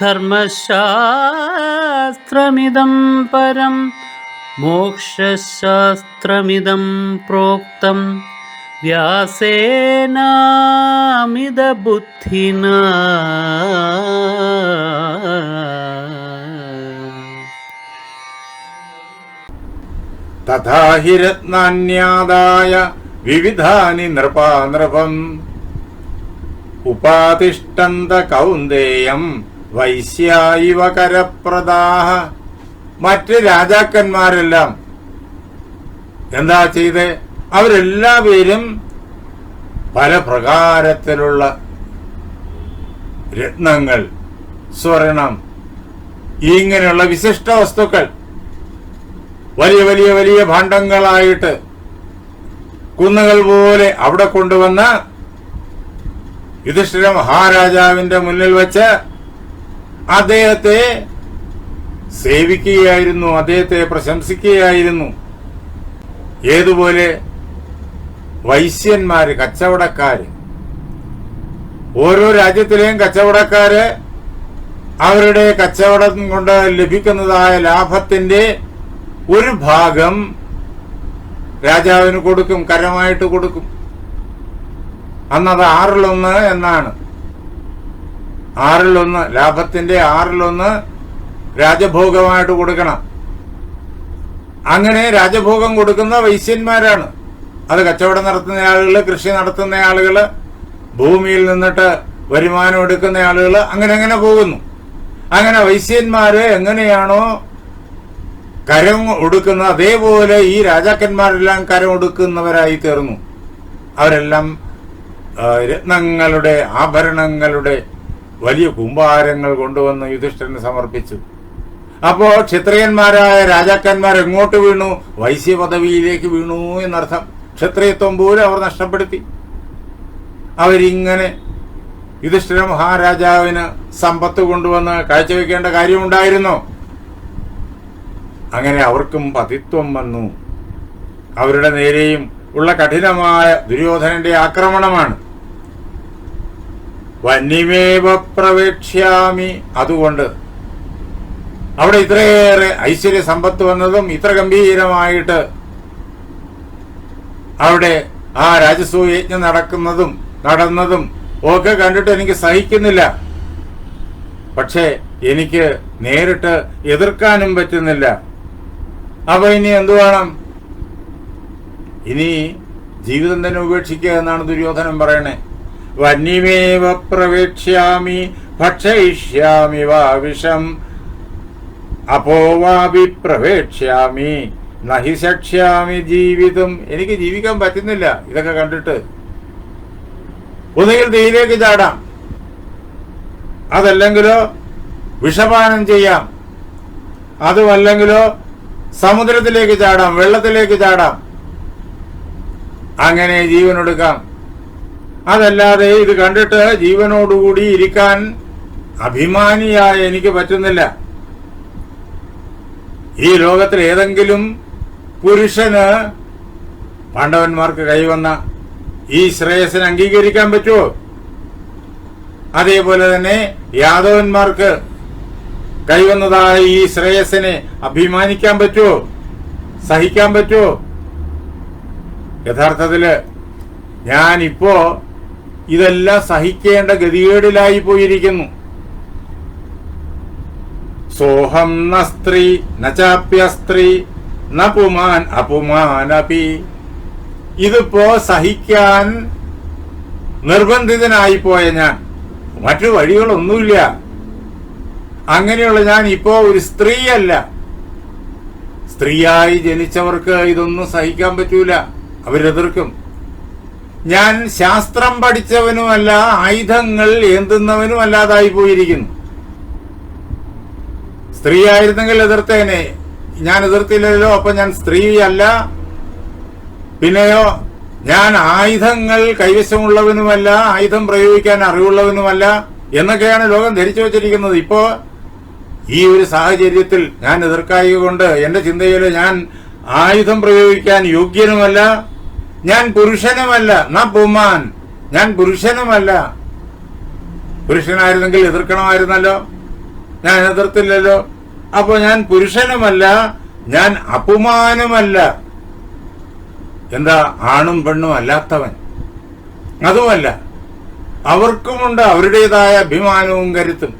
धर्मशास्त्रमिदं परं मोक्षशास्त्रमिदं प्रोक्तं। व्यासेनामिदबुद्धिना तथा हि रत्नान्यादाय विविधानि नृपानृपम्। उपातिष्ठन्त कौन्देयम् വൈശ്യായിവ കരപ്രദാഹ മറ്റ് രാജാക്കന്മാരെല്ലാം എന്താ ചെയ്ത്? അവരെല്ലാവരും പല പ്രകാരത്തിലുള്ള രത്നങ്ങൾ സ്വർണം ഇങ്ങനെയുള്ള വിശിഷ്ട വസ്തുക്കൾ വലിയ വലിയ വലിയ ഭാണ്ഡങ്ങളായിട്ട് കുന്നുകൾ പോലെ അവിടെ കൊണ്ടുവന്ന് യുധിഷ്ഠിര മഹാരാജാവിന്റെ മുന്നിൽ വെച്ച് അദ്ദേഹത്തെ സേവിക്കുകയായിരുന്നു അദ്ദേഹത്തെ പ്രശംസിക്കുകയായിരുന്നു. ഏതുപോലെ വൈശ്യന്മാര് കച്ചവടക്കാര് ഓരോ രാജ്യത്തിലെയും കച്ചവടക്കാര് അവരുടെ കച്ചവടം കൊണ്ട് ലഭിക്കുന്നതായ ലാഭത്തിന്റെ ഒരു ഭാഗം രാജാവിന് കൊടുക്കും കരമായിട്ട് കൊടുക്കും. അന്നത് ആറിലൊന്ന് എന്നാണ്. ആറിലൊന്ന് ലാഭത്തിന്റെ ആറിലൊന്ന് രാജഭോഗമായിട്ട് കൊടുക്കണം. അങ്ങനെ രാജഭോഗം കൊടുക്കുന്ന വൈശ്യന്മാരാണ്. അത് കച്ചവടം നടത്തുന്ന ആളുകൾ കൃഷി നടത്തുന്ന ആളുകൾ ഭൂമിയിൽ നിന്നിട്ട് വരുമാനം എടുക്കുന്ന ആളുകൾ അങ്ങനെ അങ്ങനെ പോകുന്നു. അങ്ങനെ വൈശ്യന്മാര് എങ്ങനെയാണോ കരം ഒടുക്കുന്ന അതേപോലെ ഈ രാജാക്കന്മാരെല്ലാം കരം ഒടുക്കുന്നവരായി തീർന്നു. അവരെല്ലാം രത്നങ്ങളുടെ ആഭരണങ്ങളുടെ വലിയ കുമ്പാരങ്ങൾ കൊണ്ടുവന്ന് യുധിഷ്ഠിരന് സമർപ്പിച്ചു. അപ്പോ ക്ഷത്രിയന്മാരായ രാജാക്കന്മാർ എങ്ങോട്ട് വീണു? വൈശ്യ പദവിയിലേക്ക് വീണു എന്നർത്ഥം. ക്ഷത്രിയത്വം പോലും അവർ നഷ്ടപ്പെടുത്തി. അവരിങ്ങനെ യുധിഷ്ഠിര മഹാരാജാവിന് സമ്പത്ത് കൊണ്ടുവന്ന് കാഴ്ചവെക്കേണ്ട കാര്യമുണ്ടായിരുന്നോ? അങ്ങനെ അവർക്കും പതിത്വം വന്നു. അവരുടെ നേരെയും ഉള്ള കഠിനമായ ദുര്യോധനന്റെ ആക്രമണമാണ്. വന്യമേവ പ്രവേക്ഷ്യാമി. അതുകൊണ്ട് അവിടെ ഇത്രയേറെ ഐശ്വര്യ സമ്പത്ത് വന്നതും ഇത്ര ഗംഭീരമായിട്ട് അവിടെ ആ രാജസൂയ യജ്ഞം നടക്കുന്നതും നടന്നതും ഒക്കെ കണ്ടിട്ട് എനിക്ക് സഹിക്കുന്നില്ല. പക്ഷേ എനിക്ക് നേരിട്ട് എതിർക്കാനും പറ്റുന്നില്ല. അപ്പൊ ഇനി എന്തു വേണം? ഇനി ജീവിതം തന്നെ ഉപേക്ഷിക്കുക എന്നാണ് ദുര്യോധനം പറയണേ. വന്യമേവ പ്രവേക്ഷ്യാമി ഭക്ഷയിഷ്യാമി വാ വിഷം അപ്പോവാപി പ്രവേക്ഷ്യാമി നഹി സക്ഷ്യാമി ജീവിതം. എനിക്ക് ജീവിക്കാൻ പറ്റുന്നില്ല. ഇതൊക്കെ കണ്ടിട്ട്. ഒന്നുകിൽ തീയിലേക്ക് ചാടാം. അതല്ലെങ്കിലോ വിഷപാനം ചെയ്യാം. അതുമല്ലെങ്കിലോ സമുദ്രത്തിലേക്ക് ചാടാം വെള്ളത്തിലേക്ക് ചാടാം. അങ്ങനെ ജീവനൊടുക്കാം അതല്ലാതെ ഇത് കണ്ടിട്ട് ജീവനോടുകൂടി ഇരിക്കാൻ അഭിമാനിയായ എനിക്ക് പറ്റുന്നില്ല. ഈ ലോകത്തിൽ ഏതെങ്കിലും പുരുഷന് പാണ്ഡവന്മാർക്ക് കൈവന്ന ഈ ശ്രേയസിന് അംഗീകരിക്കാൻ പറ്റുമോ? അതേപോലെ തന്നെ യാദവന്മാർക്ക് കൈവന്നതായ ഈ ശ്രേയസിനെ അഭിമാനിക്കാൻ പറ്റുമോ? സഹിക്കാൻ പറ്റുമോ? യഥാർത്ഥത്തിൽ ഞാനിപ്പോ ഇതെല്ലാം സഹിക്കേണ്ട ഗതികേടിലായി പോയിരിക്കുന്നു. സോഹം ന സ്ത്രീ ന ചാപ്യസ്ത്രീ ന പുമാൻ അപുമാനപി. ഇതിപ്പോ സഹിക്കാൻ നിർബന്ധിതനായി പോയ ഞാൻ. മറ്റു വഴികളൊന്നുമില്ല. അങ്ങനെയുള്ള ഞാൻ ഇപ്പോ ഒരു സ്ത്രീയല്ല. സ്ത്രീയായി ജനിച്ചവർക്ക് ഇതൊന്നും സഹിക്കാൻ പറ്റൂല. അവരെതിർക്കും. ഞാൻ ശാസ്ത്രം പഠിച്ചവനുമല്ല ആയുധങ്ങൾ ഏന്തുന്നവനും അല്ലാതായി പോയിരിക്കുന്നു. സ്ത്രീ ആയിരുന്നെങ്കിൽ എതിർത്തേനെ. ഞാൻ എതിർത്തില്ലല്ലോ അപ്പൊ ഞാൻ സ്ത്രീയല്ല. പിന്നെയോ ഞാൻ ആയുധങ്ങൾ കൈവശമുള്ളവനുമല്ല ആയുധം പ്രയോഗിക്കാൻ അറിവുള്ളവനുമല്ല എന്നൊക്കെയാണ് ലോകം ധരിച്ചു വച്ചിരിക്കുന്നത്. ഇപ്പോ ഈ ഒരു സാഹചര്യത്തിൽ ഞാൻ എതിർക്കായ കൊണ്ട് എന്റെ ചിന്തയിൽ ഞാൻ ആയുധം പ്രയോഗിക്കാൻ യോഗ്യനുമല്ല. ഞാൻ പുരുഷനുമല്ല ന പുമാൻ ഞാൻ പുരുഷനുമല്ല. പുരുഷനായിരുന്നെങ്കിൽ എതിർക്കണമായിരുന്നല്ലോ. ഞാൻ എതിർത്തില്ലല്ലോ. അപ്പൊ ഞാൻ പുരുഷനുമല്ല ഞാൻ അപമാനുമല്ല. എന്താ? ആണും പെണ്ണും അല്ലാത്തവൻ. അതുമല്ല അവർക്കുമുണ്ട് അവരുടേതായ അഭിമാനവും കരുത്തും.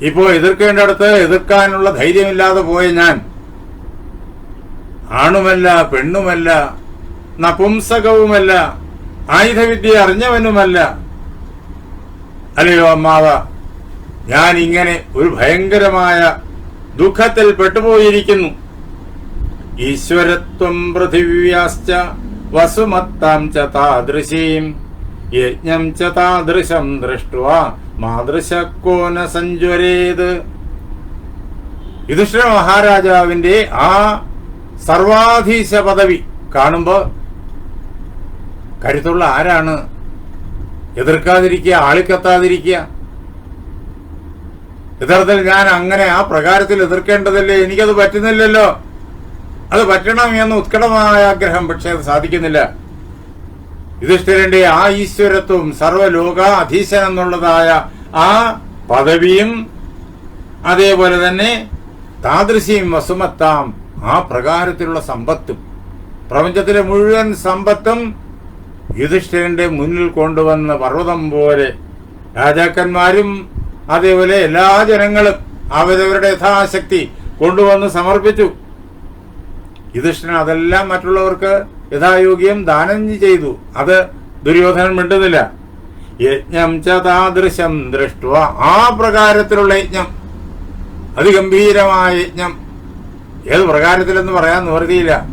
ഇപ്പോ എതിർക്കേണ്ടടുത്ത് എതിർക്കാനുള്ള ധൈര്യമില്ലാതെ പോയ ഞാൻ ആണുമല്ല പെണ്ണുമല്ല നപുംസകവുമല്ല ആയുധവിദ്യ അറിഞ്ഞവനുമല്ല. അല്ലയോ അമ്മാവ ഞാൻ ഇങ്ങനെ ഒരു ഭയങ്കരമായ ദുഃഖത്തിൽ പെട്ടുപോയിരിക്കുന്നു. ഈശ്വരത്വം പൃഥിവ്യാശ്ച വസുമത്താം ച താദൃശീം യജ്ഞം ച താദൃശം ദൃഷ്ട്വാ മാതൃശക്കോന സഞ്ജ്വരേത്. യുധിഷ്ഠിര മഹാരാജാവിന്റെ ആ സർവാധീശ പദവി കാണുമ്പോ കരുത്തുള്ള ആരാണ്? എതിർക്കാതിരിക്കുക ആളിക്കത്താതിരിക്കുക. യഥാർത്ഥത്തിൽ ഞാൻ അങ്ങനെ ആ പ്രകാരത്തിൽ എതിർക്കേണ്ടതല്ലേ? എനിക്കത് പറ്റുന്നില്ലല്ലോ. അത് പറ്റണം എന്ന് ഉത്കടമായ ആഗ്രഹം പക്ഷെ അത് സാധിക്കുന്നില്ല. യുധിഷ്ഠിരന്റെ ആ ഈശ്വരത്വം സർവലോക അധീശൻ എന്നുള്ളതായ ആ പദവിയും അതേപോലെ തന്നെ താദൃശ്യം വസുമത്താം ആ പ്രകാരത്തിലുള്ള സമ്പത്തും പ്രപഞ്ചത്തിലെ മുഴുവൻ സമ്പത്തും യുധിഷ്ഠിരന്റെ മുന്നിൽ കൊണ്ടുവന്ന പർവതം പോലെ രാജാക്കന്മാരും അതേപോലെ എല്ലാ ജനങ്ങളും അവരവരുടെ യഥാശക്തി കൊണ്ടുവന്ന് സമർപ്പിച്ചു. യുധിഷ്ഠിരൻ അതെല്ലാം മറ്റുള്ളവർക്ക് യഥായോഗ്യം ദാനം ചെയ്തു. അത് ദുര്യോധനൻ മിണ്ടുന്നില്ല. യജ്ഞം ചതാദൃശം താദൃശം ദൃഷ്ട ആ പ്രകാരത്തിലുള്ള യജ്ഞം. അതിഗംഭീരമായ യജ്ഞം. ഏത് പ്രകാരത്തിലെന്ന് പറയാൻ നിവൃത്തിയില്ല.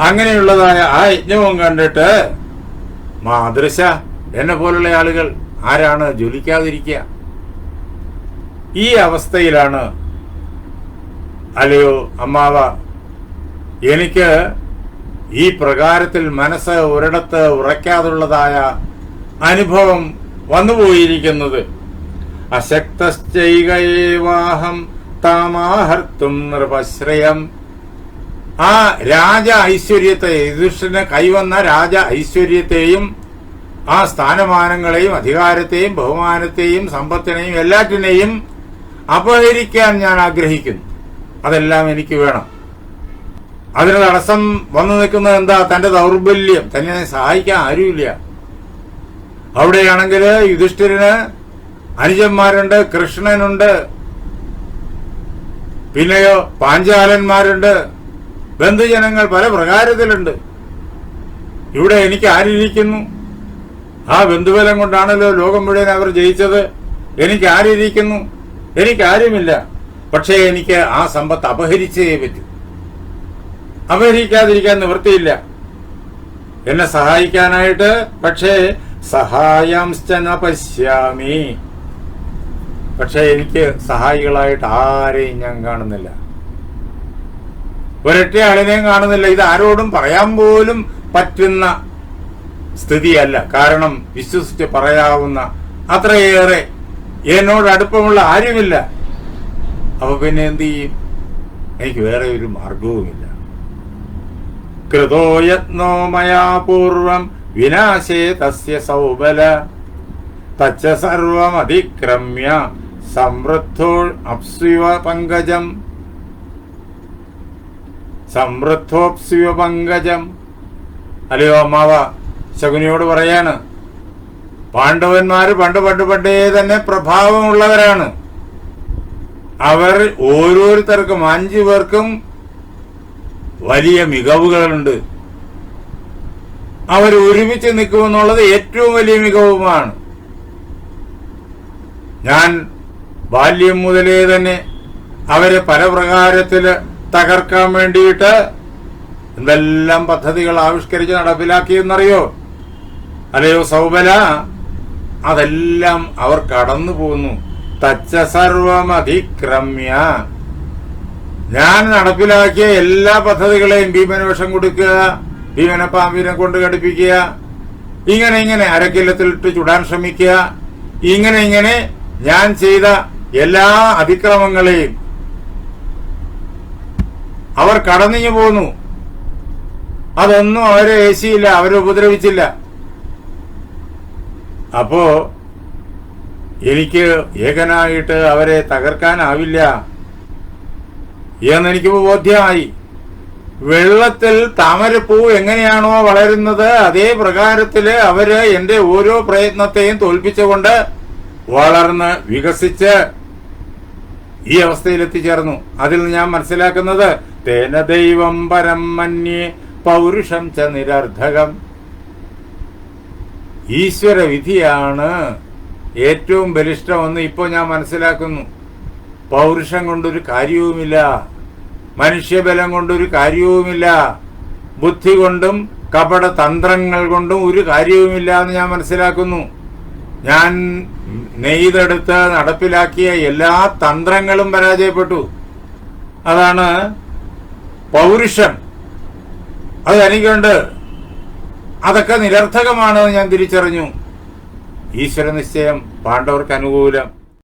അങ്ങനെയുള്ളതായ ആ യജ്ഞവും കണ്ടിട്ട് മാതൃശ എന്നെ പോലുള്ള ആളുകൾ ആരാണ് ജ്വലിക്കാതിരിക്കുക? ഈ അവസ്ഥയിലാണ് അല്ലയോ അമ്മാവ എനിക്ക് ഈ പ്രകാരത്തിൽ മനസ്സ് ഒരിടത്ത് ഉറയ്ക്കാതുള്ളതായ അനുഭവം വന്നുപോയിരിക്കുന്നത്. അശക്തശ്ചൈകയേവാഹം താമാഹർത്തും നൃപശ്രയം ആ രാജ ഐശ്വര്യത്തെ യുധിഷ്ഠിരന് കൈവന്ന രാജ ഐശ്വര്യത്തെയും ആ സ്ഥാനമാനങ്ങളെയും അധികാരത്തെയും ബഹുമാനത്തെയും സമ്പത്തിനെയും എല്ലാറ്റിനെയും അപഹരിക്കാൻ ഞാൻ ആഗ്രഹിക്കുന്നു. അതെല്ലാം എനിക്ക് വേണം. അതിന് തടസ്സം വന്നു നിൽക്കുന്നത് എന്താ? തന്റെ ദൗർബല്യം. തന്നെ സഹായിക്കാൻ ആരുമില്ല. അവിടെയാണെങ്കിൽ യുധിഷ്ഠിരന് അനുജന്മാരുണ്ട് കൃഷ്ണനുണ്ട് പിന്നെയോ പാഞ്ചാലന്മാരുണ്ട് ബന്ധുജനങ്ങൾ പല പ്രകാരത്തിലുണ്ട്. ഇവിടെ എനിക്ക് ആരിയിരിക്കുന്നു ആ ബന്ധുബലം കൊണ്ടാണല്ലോ ലോകം മുഴുവൻ അവർ ജയിച്ചത്. എനിക്ക് ആരിയിരിക്കുന്നു എനിക്ക് ആരുമില്ല. പക്ഷേ എനിക്ക് ആ സമ്പത്ത് അപഹരിച്ചേ പറ്റൂ. അപഹരിക്കാതിരിക്കാൻ നിവൃത്തിയില്ല. എന്നെ സഹായിക്കാനായിട്ട് പക്ഷേ സഹായാംശ്ചന പശ്യാമി. പക്ഷേ എനിക്ക് സഹായികളായിട്ട് ആരെയും ഞാൻ കാണുന്നില്ല. ഒരൊറ്റ ആളിനെയും കാണുന്നില്ല. ഇത് ആരോടും പറയാൻ പോലും പറ്റുന്ന സ്ഥിതിയല്ല. കാരണം വിശ്വസിച്ച് പറയാവുന്ന അത്രയേറെ എന്നോട് അടുപ്പമുള്ള ആരുമില്ല. അപ്പൊ പിന്നെ എന്ത് ചെയ്യും? എനിക്ക് വേറെ ഒരു മാർഗവുമില്ല. കൃതോ യത്നോ മയാ പൂർവം വിനാശേ തസ്യ സൗബല. തച്ച സർവമതിക്രമ്യ. സമൃദ്ധോ അപ്സുവ പങ്കജം. സമൃദ്ധോപ്സ്വ പങ്കജം. അല്ലയോ അമ്മാവ ശകുനിയോട് പറയാണ് പാണ്ഡവന്മാര് പണ്ട് പണ്ട് പണ്ടേ തന്നെ പ്രഭാവമുള്ളവരാണ്. അവർ ഓരോരുത്തർക്കും അഞ്ചു പേർക്കും വലിയ മികവുകളുണ്ട്. അവർ ഒരുമിച്ച് നിൽക്കുമെന്നുള്ളത് ഏറ്റവും വലിയ മികവുമാണ്. ഞാൻ ബാല്യം മുതലേ തന്നെ അവരെ പല പ്രകാരത്തിൽ തകർക്കാൻ വേണ്ടിയിട്ട് എന്തെല്ലാം പദ്ധതികൾ ആവിഷ്കരിച്ച് നടപ്പിലാക്കിയെന്നറിയോ അല്ലയോ സൗബല? അതെല്ലാം അവർ കടന്നു പോകുന്നു തച്ച സർവമതിക്രമ്യ. ഞാൻ നടപ്പിലാക്കിയ എല്ലാ പദ്ധതികളെയും ഭീമന് വിഷം കൊടുക്കുക ഭീമനെ പാമ്പിനെ കൊണ്ട് ഘടിപ്പിക്കുക ഇങ്ങനെ ഇങ്ങനെ അരക്കില്ലത്തിലിട്ട് ചുടാൻ ശ്രമിക്കുക ഇങ്ങനെ ഇങ്ങനെ ഞാൻ ചെയ്ത എല്ലാ അതിക്രമങ്ങളെയും അവർ കടന്നിഞ്ഞു പോന്നു. അതൊന്നും അവരെ ഏശിയില്ല അവരെ ഉപദ്രവിച്ചില്ല. അപ്പോ എനിക്ക് ഏകനായിട്ട് അവരെ തകർക്കാനാവില്ല. എന്നെനിക്ക് ബോധ്യമായി. വെള്ളത്തിൽ താമരപ്പൂ എങ്ങനെയാണോ വളരുന്നത് അതേ പ്രകാരത്തിൽ അവർ എന്റെ ഓരോ പ്രയത്നത്തെയും തോൽപ്പിച്ചുകൊണ്ട് വളർന്ന് വികസിച്ച് ഈ അവസ്ഥയിൽ എത്തിച്ചേർന്നു അതിൽ ഞാൻ മനസ്സിലാക്കുന്നത് തേന ദൈവം പരം മന്യേ പൗരുഷം ച നിരർദ്ധകം. ഈശ്വര വിധിയാണ് ഏറ്റവും ബലിഷ്ടമെന്ന് ഇപ്പോൾ ഞാൻ മനസ്സിലാക്കുന്നു. പൗരുഷം കൊണ്ടൊരു കാര്യവുമില്ല മനുഷ്യബലം കൊണ്ടൊരു കാര്യവുമില്ല ബുദ്ധി കൊണ്ടും കപട തന്ത്രങ്ങൾ കൊണ്ടും ഒരു കാര്യവുമില്ല എന്ന് ഞാൻ മനസ്സിലാക്കുന്നു. ഞാൻ നെയ്തെടുത്ത് നടപ്പിലാക്കിയ എല്ലാ തന്ത്രങ്ങളും പരാജയപ്പെട്ടു. അതാണ് പൗരുഷം. അത് എനിക്കുണ്ട് അതൊക്കെ നിരർത്ഥകമാണെന്ന് ഞാൻ തിരിച്ചറിഞ്ഞു. ഈശ്വര നിശ്ചയം പാണ്ഡവർക്ക് അനുകൂലം.